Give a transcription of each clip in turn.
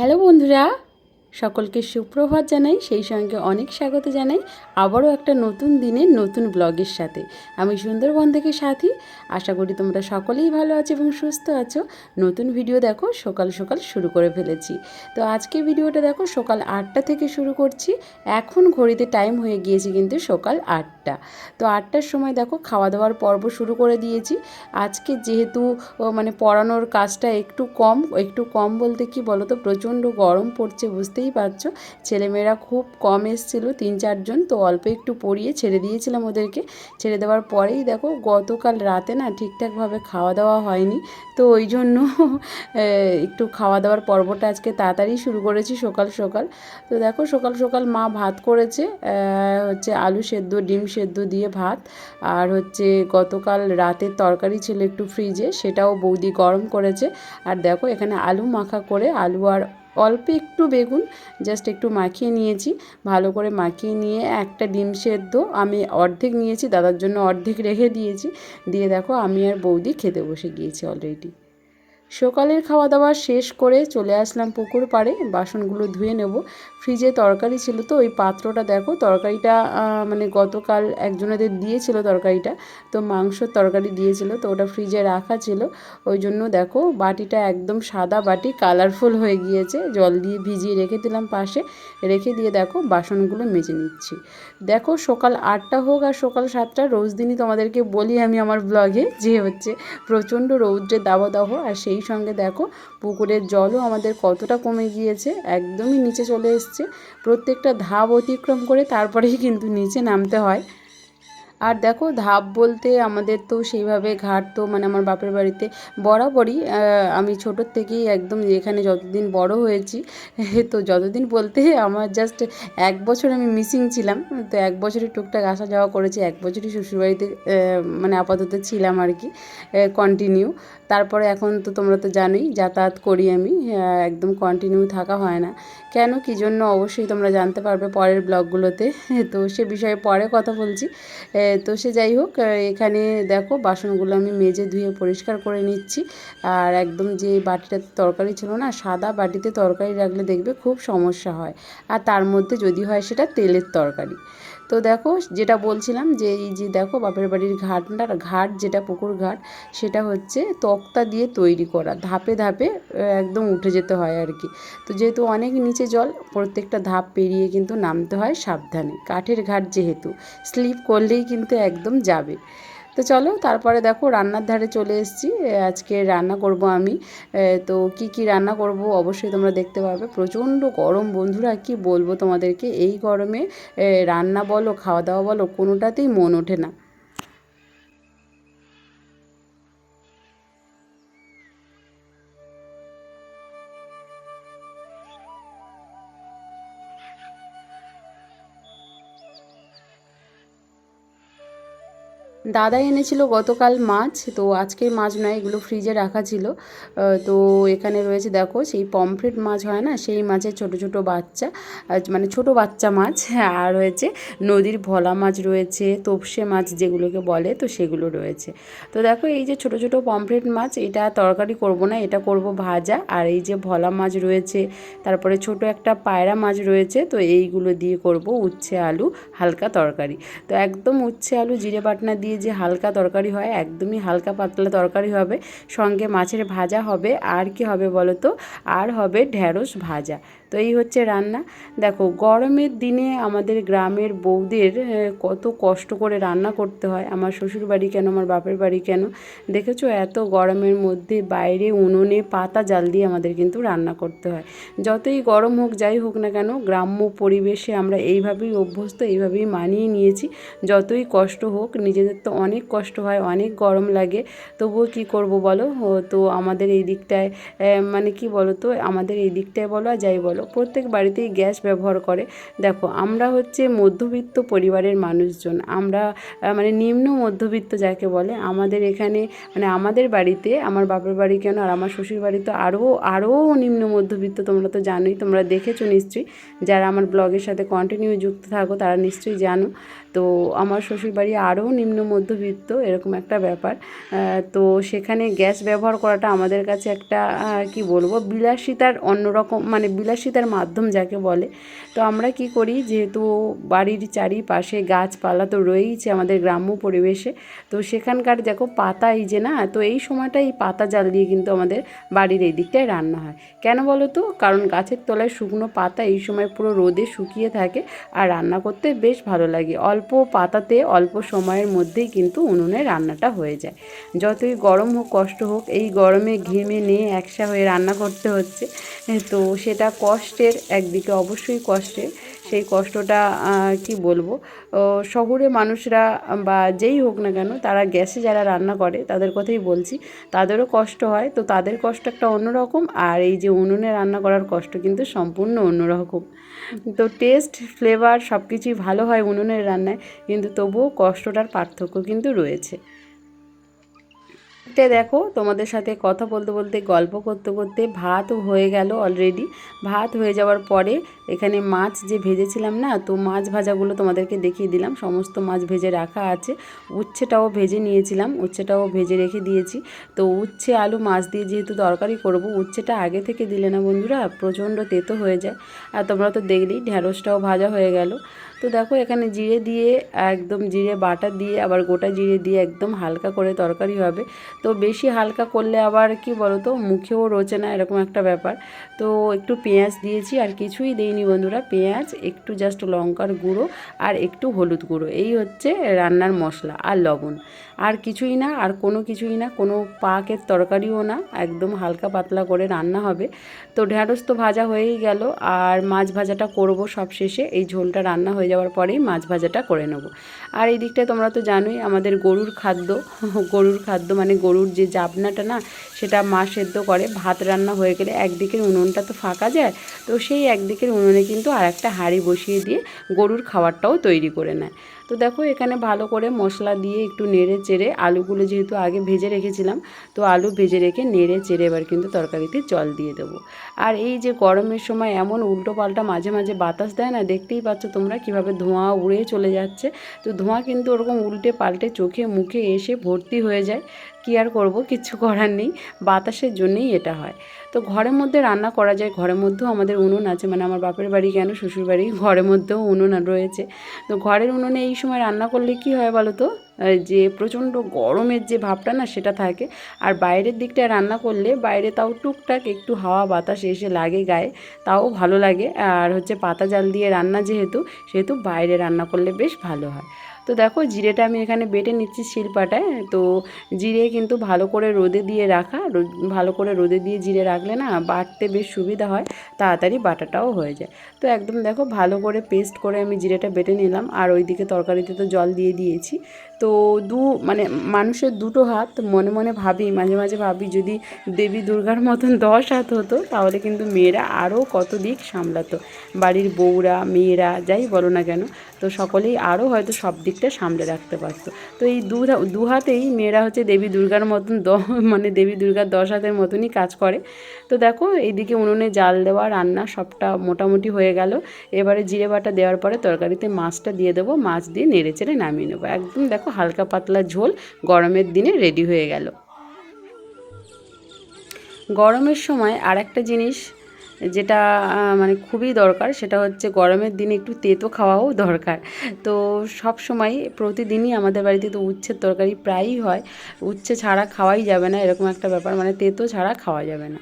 Hello বন্ধুরা সকলকে সুপ্রভাত জানাই, সেই সঙ্গে অনেক স্বাগত জানাই আবারও একটা নতুন দিনের নতুন ব্লগের সাথে। আমি সুন্দরবন থেকে সাথী, আশা করি তোমরা সকলেই ভালো আছো এবং সুস্থ আছো। নতুন ভিডিও দেখো, সকাল সকাল শুরু করে ফেলেছি। তো আজকে ভিডিওটা দেখো, সকাল আটটা থেকে শুরু করছি। এখন ঘড়িতে টাইম হয়ে গিয়েছে কিন্তু সকাল আটটা। তো আটটার সময় দেখো খাওয়া দাওয়ার পর্ব শুরু করে দিয়েছি। আজকে যেহেতু মানে পড়ানোর কাজটা একটু কম একটু কম বলতে কি বলো তো প্রচণ্ড গরম পড়ছে, বুঝতেই পারছ। ছেলেমেয়েরা খুব কম এসেছিল, তিন চারজন, তো অল্প একটু পড়িয়ে ছেড়ে দিয়েছিলাম ওদেরকে। ছেড়ে দেওয়ার পরেই দেখো, গতকাল রাতে না ঠিকঠাকভাবে খাওয়া দাওয়া হয়নি। তো ওই জন্য একটু খাওয়া দাওয়ার পর্বটা আজকে তাড়াতাড়ি শুরু করেছি সকাল সকাল। তো দেখো, সকাল সকাল মা ভাত করেছে হচ্ছে আলু সেদ্ধ, ডিম সেদ্ধ দিয়ে ভাত। আর হচ্ছে গতকাল রাতের তরকারি ছিল একটু ফ্রিজে সেটাও বৌদি গরম করেছে। আর দেখো, এখানে আলু মাখা করে আলু আর অল্প একটু বেগুন জাস্ট একটু মাখিয়ে নিয়েছি। ভালো করে মাখিয়ে নিয়ে একটা ডিম সেদ্ধ আমি অর্ধেক নিয়েছি, দাদার জন্য অর্ধেক রেখে দিয়েছি। দিয়ে দেখো আমি আর বৌদি খেতে বসে গিয়েছি অলরেডি সকালের খাওয়া দাওয়া শেষ করে চলে আসলাম পুকুর পাড়ে। বাসনগুলো ধুয়ে নেব। ফ্রিজে তরকারি ছিল তো, ওই পাত্রটা দেখো, তরকারিটা মানে গতকাল একজনেদের দিয়েছিল তরকারিটা, তো মাংসর তরকারি দিয়েছিল, তো ওটা ফ্রিজে রাখা ছিল। ওই জন্য দেখো, বাটিটা একদম সাদা বাটি, কালারফুল হয়ে গিয়েছে। জল দিয়ে ভিজিয়ে রেখে দিলাম পাশে। রেখে দিয়ে দেখো, বাসনগুলো মেজে নিচ্ছি। দেখো, সকাল আটটা হোক আর সকাল সাতটা, রোজ দিনই তোমাদেরকে বলি আমি আমার ব্লগে, যে হচ্ছে প্রচণ্ড রৌদ্রের দাবদাহ, আর সেই সঙ্গে দেখো পুকুরের জলও আমাদের কতটা কমে গিয়েছে, একদমই নিচে চলে এসছে। প্রত্যেকটা ধাপ অতিক্রম করে তারপরেই কিন্তু নিচে নামতে হয়। আর দেখো ধাপ বলতে আমাদের তো সেইভাবে ঘাট তো মানে আমার বাপের বাড়িতে বরাবরই আমি ছোটোর থেকেই একদম এখানে যতদিন বড় হয়েছি, তো যতদিন বলতে আমার জাস্ট এক বছর আমি মিসিং ছিলাম, তো এক বছরই টুকটাক আসা যাওয়া করেছি, এক বছরই শ্বশুরবাড়িতে মানে আপাতত ছিলাম আর কি কন্টিনিউ তারপরে এখন তো তোমরা তো জানোই, যাতায়াত করি আমি একদম কন্টিনিউ থাকা হয় না। কেন, কী জন্য অবশ্যই তোমরা জানতে পারবে পরের ব্লগগুলোতে তো সে বিষয়ে পরে কথা বলছি তো সে যাই হোক এখানে দেখো বাসনগুলো আমি মেজে ধুয়ে পরিষ্কার করে নিচ্ছি। আর একদম যে বাটিটাতে তরকারি ছিল না, সাদা বাটিতে তরকারি রাখলে দেখবে খুব সমস্যা হয়। আর তার মধ্যে যদি হয় সেটা তেলের তরকারি। তো দেখো, যেটা বলছিলাম যে এই যে দেখো বাপের বাড়ির ঘাটটা, ঘাট যেটা পুকুর ঘাট, সেটা হচ্ছে তক্তা দিয়ে তৈরি করা। ধাপে ধাপে একদম উঠে যেতে হয় আর কি। তো যেহেতু অনেক নিচে জল, প্রত্যেকটা ধাপ পেরিয়ে কিন্তু নামতে হয় সাবধানে। কাঠের ঘাট যেহেতু, স্লিপ করলেই কিন্তু একদম যাবে। তো চলো তারপরে দেখো রান্নার ধারে চলে এসেছি। আজকে রান্না করব আমি। তো কি কি রান্না করব অবশ্যই তোমরা দেখতে পাবে প্রচণ্ড গরম বন্ধুরা, কি বলব তোমাদেরকে? এই গরমে রান্না বলো, খাওয়া দাওয়া বলো, কোনোটাতেই মন ওঠে না। দাদা এনেছিল গতকাল মাছ, তো আজকে মাছ নয়, এগুলো ফ্রিজে রাখা ছিল। তো এখানে রয়েছে, দেখো, সেই পমফ্রেট মাছ হয় না, সেই মাছের ছোট ছোট বাচ্চা মানে ছোট বাচ্চা মাছ আর রয়েছে নদীর ভোলা মাছ রয়েছে, তোপসে মাছ যেগুলোকে বলে, তো সেগুলো রয়েছে। তো দেখো, এই যে ছোট ছোট পমফ্রেট মাছ, এটা তরকারি করব না, এটা করব ভাজা, আর এই যে ভোলা মাছ রয়েছে, তারপরে ছোট একটা পায়রা মাছ রয়েছে, তো এইগুলো দিয়ে করব উচ্ছে আলু, হালকা তরকারি। তো একদম উচ্ছে আলু, জিরে পাটনা দিয়ে যে হালকা তরকারি হয়, একদমই হালকা পাতলা তরকারি হবে। সঙ্গে মাছের ভাজা হবে। আর কি হবে বলো তো? আর হবে ঢ্যাঁড়স ভাজা। তো এই হচ্ছে রান্না। দেখো, গরমের দিনে আমাদের গ্রামের বউদের কত কষ্ট করে রান্না করতে হয়। আমার শ্বশুর বাড়ি কেন, আমার বাপের বাড়ি কেন? দেখেছ? এত গরমের মধ্যে বাইরে উনুনে পাতা জাল দিয়ে আমাদের কিন্তু রান্না করতে হয়। যতই গরম হোক, যাই হোক না কেন, গ্রাম্য পরিবেশে আমরা এইভাবেই অভ্যস্ত, এইভাবেই মানিয়ে নিয়েছি। যতই কষ্ট হোক, নিজেদের তো অনেক কষ্ট হয়, অনেক গরম লাগে। তবুও কি করব বলো? তো আমাদের এই দিকটায় মানে কি বলো তো আমাদের এই দিকটায় বলো আর যাই বলো। প্রত্যেক বাড়িতেই গ্যাস ব্যবহার করে। দেখো, আমরা হচ্ছে মধ্যবিত্ত পরিবারের মানুষজন। আমরা মানে নিম্ন মধ্যবিত্ত যাকে বলে, আমাদের এখানে মানে আমাদের বাড়িতে, আমার বাপের বাড়ি কেন, আর আমার শ্বশুর বাড়ি তো আরও আরও নিম্ন মধ্যবিত্ত তোমরা তো জানোই, তোমরা দেখেছ নিশ্চয়ই। যারা আমার ব্লগের সাথে কন্টিনিউ যুক্ত থাকো, তারা নিশ্চয়ই জানো। তো আমার শ্বশুরবাড়ি আরও নিম্ন মধ্যবিত্ত, এরকম একটা ব্যাপার। তো সেখানে গ্যাস ব্যবহার করাটা আমাদের কাছে একটা কি বলব, বিলাসিতার অন্যরকম মানে বিলাসিতার মাধ্যম যাকে বলে। তো আমরা কি করি, যেহেতু বাড়ির চারিপাশে গাছপালা তো রয়েইছে আমাদের গ্রাম্য পরিবেশে, তো সেখানকার দেখো পাতা এই যে না, তো এই সময়টা এই পাতা জাল দিয়ে কিন্তু আমাদের বাড়ির এই দিকটায় রান্না হয়। কেন বলো তো? কারণ গাছের তলায় শুকনো পাতা এই সময় পুরো রোদে শুকিয়ে থাকে আর রান্না করতে বেশ ভালো লাগে। অল্প পাতাতে, অল্প সময়ের মধ্যেই কিন্তু উনুনে রান্নাটা হয়ে যায়। যতই গরম হোক, কষ্ট হোক, এই গরমে ঘেমে নিয়ে একসা হয়ে রান্না করতে হচ্ছে। তো সেটা কষ্টের, একদিকে অবশ্যই কষ্টের। সেই কষ্টটা কি বলব? শহরে মানুষরা, বা যেই হোক না কেন, তারা গ্যাসে যারা রান্না করে, তাদের কথাই বলছি, তাদেরও কষ্ট হয়। তো তাদের কষ্ট একটা অন্যরকম, আর এই যে উনুনে রান্না করার কষ্ট কিন্তু সম্পূর্ণ অন্যরকম। তো টেস্ট ফ্লেভার সব কিছুই ভালো হয় উনুনের রান্নায়, কিন্তু তবুও কষ্টটার পার্থক্য কিন্তু রয়েছে। এটা দেখো, তোমাদের সাথে কথা বলতে বলতে, গল্প করতে করতে ভাতও হয়ে গেল অলরেডি ভাত হয়ে যাওয়ার পরে এখানে মাছ যে ভেজেছিলাম না, তো মাছ ভাজাগুলো তোমাদেরকে দেখিয়ে দিলাম। সমস্ত মাছ ভেজে রাখা আছে। উচ্ছেটাও ভেজে নিয়েছিলাম। উচ্ছেটাও ভেজে রেখে দিয়েছি। তো উচ্ছে, আলু, মাছ দিয়ে যেহেতু তরকারি করব, উচ্ছেটা আগে থেকে দিলে না বন্ধুরা, প্রচণ্ড তেতো হয়ে যায়। আর তোমরা তো দেখলেই ঢ্যাঁড়সটাও ভাজা হয়ে গেল। তো দেখো, এখানে জিরে দিয়ে, একদম জিরে বাটা দিয়ে, আবার গোটা জিরে দিয়ে একদম হালকা করে তরকারি হবে। তো বেশি হালকা করলে আবার কি বলো তো মুখেও রোচে না, এরকম একটা ব্যাপার। তো একটু পেঁয়াজ দিয়েছি, আর কিছুই দেইনি। বন্ধুরা, পেঁয়াজ, একটু জাস্ট লঙ্কার গুঁড়ো আর একটু হলুদ গুঁড়ো। এই হচ্ছে রান্নার মশলা আর লবণ। আর কিছুই না, আর কোনো কিছুই না, কোনো পাকের তরকারিও না, একদম হালকা পাতলা করে রান্না হবে। তো ঢ্যাঁড়স তো ভাজা হয়েই গেল, আর মাছ ভাজাটা করব সব শেষে, এই ঝোলটা রান্না হয়ে যাওয়ার পরেই মাছ ভাজাটা করে নেব। আর এই দিকটায় তোমরা তো জানোই, আমাদের গরুর খাদ্য গরুর খাদ্য মানে গরুর যে জাবনাটা না, সেটা মা সেদ্ধ করে, ভাত রান্না হয়ে গেলে একদিকের উনুনটা তো ফাঁকা যায়, তো সেই একদিকের উনুনে কিন্তু আর একটা হাঁড়ি বসিয়ে দিয়ে গরুর খাবারটাও তৈরি করে নেয়। তো দেখো এখানে ভালো করে মশলা দিয়ে একটু নেড়ে চেড়ে আলুগুলো যেহেতু আগে ভেজে রেখেছিলাম, তো আলু ভেজে রেখে নেড়ে চেড়ে এবার কিন্তু তরকারিতে জল দিয়ে দেবো। আর এই যে গরমের সময় এমন উল্টো পাল্টা মাঝে মাঝে বাতাস দেয় না, দেখতেই পাচ্ছ তোমরা কীভাবে ধোঁয়া উড়ে চলে যাচ্ছে। তো ধোঁয়া কিন্তু ওরকম উল্টে পাল্টে চোখে মুখে এসে ভর্তি হয়ে যায়। কি আর করব? কিছু করার নেই। বাতাসের জন্যই এটা হয়। তো ঘরের মধ্যে রান্না করা যায়। ঘরের মধ্যেও আমাদের উনুন আছে। মানে আমার বাপের বাড়ি কেন? শ্বশুর বাড়ি। ঘরের মধ্যেও উনুন রয়েছে। তো ঘরের উনুনে এই সময় রান্না করলে কি হয় বলো তো? যে প্রচণ্ড গরমের যে ভাবটা না, সেটা থাকে। আর বাইরের দিকটায় রান্না করলে বাইরে তাও টুকটাক একটু হাওয়া বাতাস এসে লাগে গায়ে। তাও ভালো লাগে। আর হচ্ছে পাতা জাল দিয়ে রান্না যেহেতু, সেহেতু বাইরে রান্না করলে বেশ ভালো হয়। তো দেখো জিরেটা আমি এখানে বেটে নিচ্ছি শিলপাটায়। তো জিরে কিন্তু ভালো করে রোদে দিয়ে রাখা। ভালো করে রোদে দিয়ে জিরে রাখলে না বাটতে বেশ সুবিধা হয়, তাড়াতাড়ি বাটাটাও হয়ে যায়। তো একদম দেখো ভালো করে পেস্ট করে আমি জিরেটা বেটে নিলাম। আর ওইদিকে তরকারিতে তো জল দিয়ে দিয়েছি। তো দু মানে মানুষের দুটো হাত মনে মনে ভাবি, মাঝে মাঝে ভাবি যদি দেবী দুর্গার মতন দশ হাত হতো, তাহলে কিন্তু মেয়েরা আরও কত দিক সামলাতো। বাড়ির বউরা, মেয়েরা, যাই বলো না কেন, তো সকলেই আরও হয়তো সব দিকটা সামলে রাখতে পারতো। তো এই দু দু হাতেই মেয়েরা হচ্ছে দেবী দুর্গার মতন দ মানে দেবী দুর্গার দশ হাতের মতনই কাজ করে। তো দেখো, এইদিকে উনুনে জাল দেওয়া, রান্না সবটা মোটামুটি হয়ে গেল। এবারে জিরে বাটা দেওয়ার পরে তরকারিতে মাছটা দিয়ে দেবো, মাছ দিয়ে নেড়ে চেড়ে নামিয়ে নেব। একদম দেখো হালকা পাতলা ঝোল গরমের দিনে রেডি হয়ে গেল। গরমের সময় আর একটা জিনিস যেটা মানে খুবই দরকার, সেটা হচ্ছে গরমের দিনে একটু তেতো খাওয়াও দরকার। তো সব সময় প্রতিদিনই আমাদের বাড়িতে তো উচ্ছের তরকারি প্রায়ই হয়। উচ্ছে ছাড়া খাওয়াই যাবে না, এরকম একটা ব্যাপার। মানে তেতো ছাড়া খাওয়া যাবে না।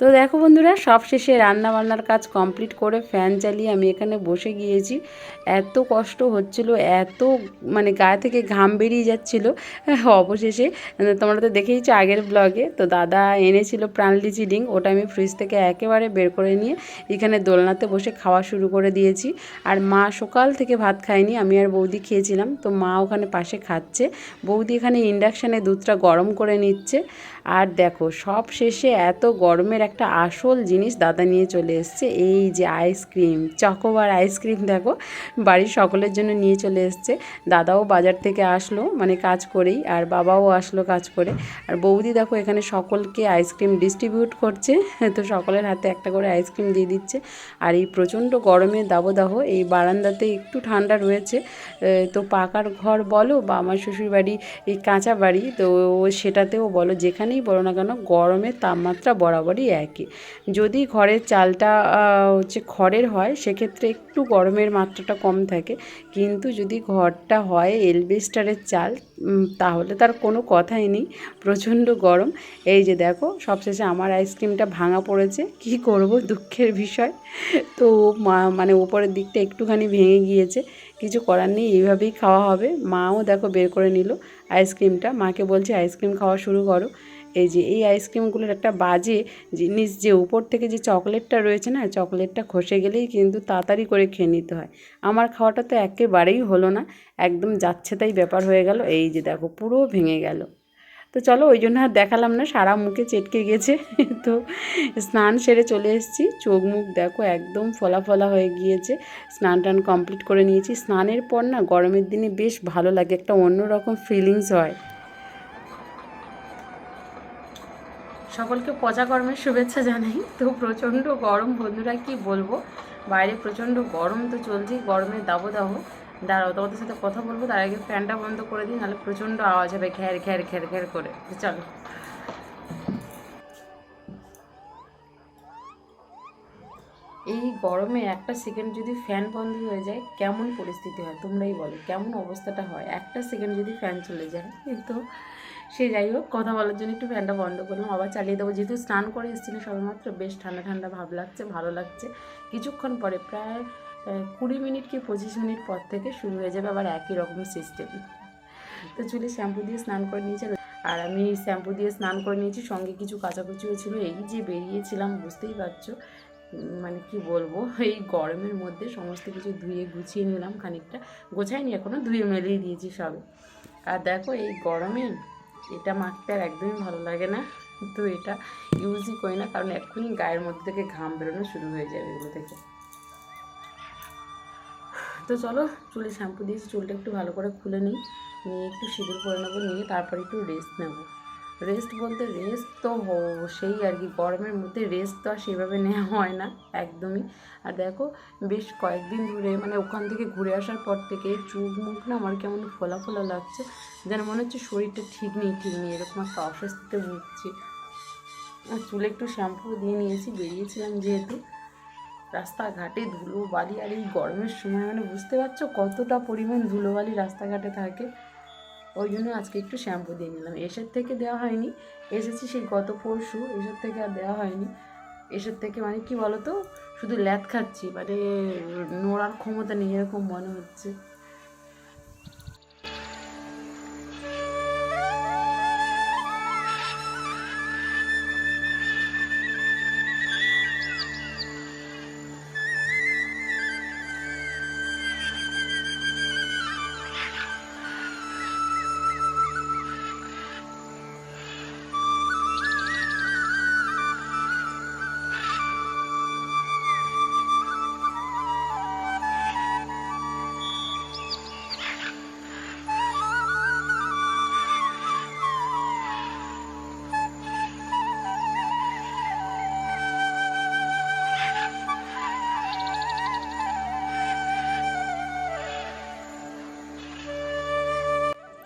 তো দেখো বন্ধুরা সব শেষে রান্না বান্নার কাজ কমপ্লিট করে ফ্যান চালিয়ে আমি এখানে বসে গিয়েছি। এত কষ্ট হচ্ছিল, এত মানে গায়ে থেকে ঘাম বেরিয়ে যাচ্ছিল। অবশেষে, তোমরা তো দেখেইছো আগের ব্লগে তো দাদা এনেছিল প্রাণলি চিডিং, ওটা আমি ফ্রিজ থেকে একেবারে বের করে নিয়ে এখানে দোলনাতে বসে খাওয়া শুরু করে দিয়েছি। আর মা সকাল থেকে ভাত খায়নি, আমি আর বৌদি খেয়েছিলাম, তো মা ওখানে পাশে খাচ্ছে। বৌদি এখানে ইন্ডাকশানে দুধটা গরম করে নিচ্ছে। আর দেখো সব শেষে এত গরমের একটা আসল জিনিস দাদা নিয়ে চলে এসছে, এই যে আইসক্রিম চকোবার আইসক্রিম দেখো, বাড়ির সকলের জন্য নিয়ে চলে এসছে। দাদাও বাজার থেকে আসলো মানে কাজ করেই, আর বাবাও আসলো কাজ করে। আর বৌদি দেখো এখানে সকলকে আইসক্রিম ডিস্ট্রিবিউট করছে, তো সকলের হাতে একটা করে আইসক্রিম দিয়ে দিচ্ছে। আর এই প্রচণ্ড গরমের দাবদাহ, এই বারান্দাতে একটু ঠান্ডা রয়েছে। তো পাকার ঘর বলো বা আমার শ্বশুর বাড়ি এই কাঁচা বাড়ি, তো সেটাতেও বলো, যেখানেই বলো না কেন গরমের তাপমাত্রা বরাবরই একই। যদি ঘরের চালটা হচ্ছে খড়ের হয়, সেক্ষেত্রে একটু গরমের মাত্রাটা কম থাকে। কিন্তু যদি ঘরটা হয় এলবেস্টারের চাল তাহলে তার কোনো কথাই নেই। প্রচণ্ড গরম। এই যে দেখো, সবশেষে আমার আইসক্রিমটা ভাঙা পড়েছে। কি করব? দুঃখের বিষয়। তো মানে ওপরের দিকটা একটুখানি ভেঙে গিয়েছে। কিছু করার নেই, এইভাবেই খাওয়া হবে। মাও দেখো বের করে নিল আইসক্রিমটা। মাকে বলছে, আইসক্রিম খাওয়া শুরু করো। এই যে এই আইসক্রিমগুলোর একটা বাজে জিনিস যে উপর থেকে যে চকলেটটা রয়েছে না, চকলেটটা খসে গেলেই কিন্তু তাড়াতাড়ি করে খেয়ে নিতে হয়। আমার খাওয়াটা তো একেবারেই হলো না, একদম যাচ্ছে তাই ব্যাপার হয়ে গেল, এই যে দেখো পুরো ভেঙে গেল। তো চলো ওই জন্য আর দেখালাম না, সারা মুখে চেটকে গেছে। তো স্নান সেরে চলে এসেছি, চোখ মুখ দেখো একদম ফলা ফলা হয়ে গিয়েছে, স্নান টান কমপ্লিট করে নিয়েছি। স্নানের পর না গরমের দিনে বেশ ভালো লাগে, একটা অন্যরকম ফিলিংস হয়। সকলকে পচা গরমের শুভেচ্ছা জানাই। তো প্রচণ্ড গরম, বন্ধুরা কি বলব? বাইরে প্রচণ্ড গরম তো চলছেই গরমের দাবদাহ দাঁড়াও, তোমাদের সাথে কথা বলব, তার আগে ফ্যানটা বন্ধ করে দিই, নাহলে প্রচণ্ড আওয়াজ হবে, ঘ্যার ঘ্যার ঘ্যার ঘ্যার করে। চলো। এই গরমে একটা সেকেন্ড যদি ফ্যান বন্ধ হয়ে যায়, কেমন পরিস্থিতি হয়? তোমরাই বলো, কেমন অবস্থাটা হয়? একটা সেকেন্ড যদি ফ্যান চলে যায় তো। সে যাই হোক, কথা বলার জন্য একটু ফ্যানটা বন্ধ করলাম। আবার চালিয়ে দেবো। যেহেতু স্নান করে এসেছিল সবেমাত্র, বেশ ঠান্ডা ঠান্ডা ভাব লাগছে, ভালো লাগছে। কিছুক্ষণ পরে, প্রায় কুড়ি মিনিট কি পঁচিশ মিনিট পর থেকে শুরু হয়ে যাবে আবার একই রকম সিস্টেম তো চুলে শ্যাম্পু দিয়ে স্নান করে নিয়েছে। আর আমি শ্যাম্পু দিয়ে স্নান করে নিয়েছি, সঙ্গে কিছু কাচাকুচিও ছিল। এই যে বেরিয়েছিলাম, বুঝতেই পারছ মানে কি বলব, এই গরমের মধ্যে সমস্ত কিছু ধুয়ে গুছিয়ে নিলাম খানিকটা। গোছাইনি এখনও ধুয়ে মেলেই দিয়েছি সবে। আর দেখো, এই গরমে এটা মাখতে আর একদমই ভালো লাগে না। তো এটা ইউজই করি না, কারণ এক্ষুনি গায়ের মধ্যে থেকে ঘাম বেরোনো শুরু হয়ে যাবে এগুলো থেকে তো চলো, চুলে শ্যাম্পু দিয়েছি, চুলটা একটু ভালো করে খুলে নিই, নিয়ে একটু সিঁদুর করে নেব, নিয়ে তারপর একটু রেস্ট নেব। রেস্ট বলতে রেস্ট তো সেই আর কি, গরমের মধ্যে রেস্ট তো আর সেভাবে নেওয়া হয় না, একদমই। আর দেখো, বেশ কয়েকদিন ধরে মানে ওখান থেকে ঘুরে আসার পর থেকে চোখ মুখ না আমার কেমন ফোলা ফোলা লাগছে, যেন মনে হচ্ছে শরীরটা ঠিক নেই ঠিক নেই, এরকম একটা অস্বস্তিতে ভুগছি। আর চুলে একটু শ্যাম্পু দিয়ে নিয়েছি, বেরিয়েছিলাম যেহেতু। রাস্তাঘাটে ধুলো বালি আর এই গরমের সময় মানে বুঝতে পারছ কতটা পরিমাণ ধুলোবালি রাস্তাঘাটে থাকে। ওই জন্য আজকে একটু শ্যাম্পু দিয়ে নিলাম। এসের থেকে দেওয়া হয়নি। এসেছি সেই গত পরশু এসের থেকে আর দেওয়া হয়নি। এসের থেকে মানে কি বলতো? শুধু ল্যাদ খাচ্ছি মানে নোড়ার ক্ষমতা নেই, এরকম মনে হচ্ছে।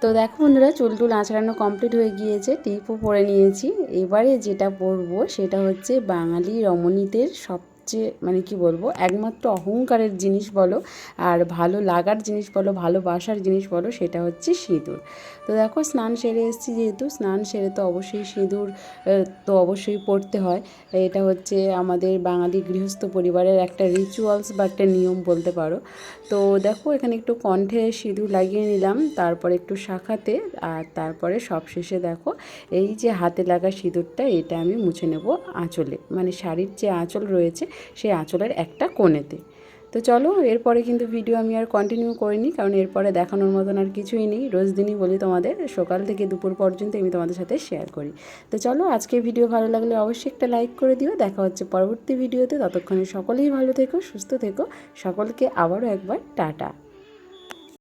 তো দেখো বন্ধুরা, চুল টুল আঁচড়ানো কমপ্লিট হয়ে গিয়েছে, টিপও পরে নিয়েছি। এবারে যেটা পরবো সেটা হচ্ছে বাঙালি রমণীদের সবচেয়ে মানে কি বলব, একমাত্র অহংকারের জিনিস বলো, আর ভালো লাগার জিনিস বলো, ভালোবাসার জিনিস বলো, সেটা হচ্ছে সিঁদুর। তো দেখো স্নান সেরে এসেছি যেহেতু, স্নান সেরে তো অবশ্যই সিঁদুর তো অবশ্যই পড়তে হয়। এটা হচ্ছে আমাদের বাঙালি গৃহস্থ পরিবারের একটা রিচুয়ালস বা একটা নিয়ম বলতে পারো। তো দেখো এখানে একটু কণ্ঠে সিঁদুর লাগিয়ে নিলাম, তারপরে একটু শাখাতে, আর তারপরে সবশেষে দেখো এই যে হাতে লাগা সিঁদুরটা, এটা আমি মুছে নেব আঁচলে। মানে শাড়ির যে আঁচল রয়েছে, সেই আঁচলের একটা কোণেতে। তো চলো, এরপরে কিন্তু ভিডিও আমি আর কন্টিনিউ করিনি, কারণ এরপরে দেখানোর মতন আর কিছুই নেই। রোজ দিনই বলি তোমাদের, সকাল থেকে দুপুর পর্যন্ত আমি তোমাদের সাথে শেয়ার করি। তো চলো আজকে ভিডিও ভালো লাগলে অবশ্যই একটা লাইক করে দিও। দেখা হচ্ছে পরবর্তী ভিডিওতে ততক্ষণে সকলেই ভালো থেকো, সুস্থ থেকো। সকলকে আবারও একবার টাটা।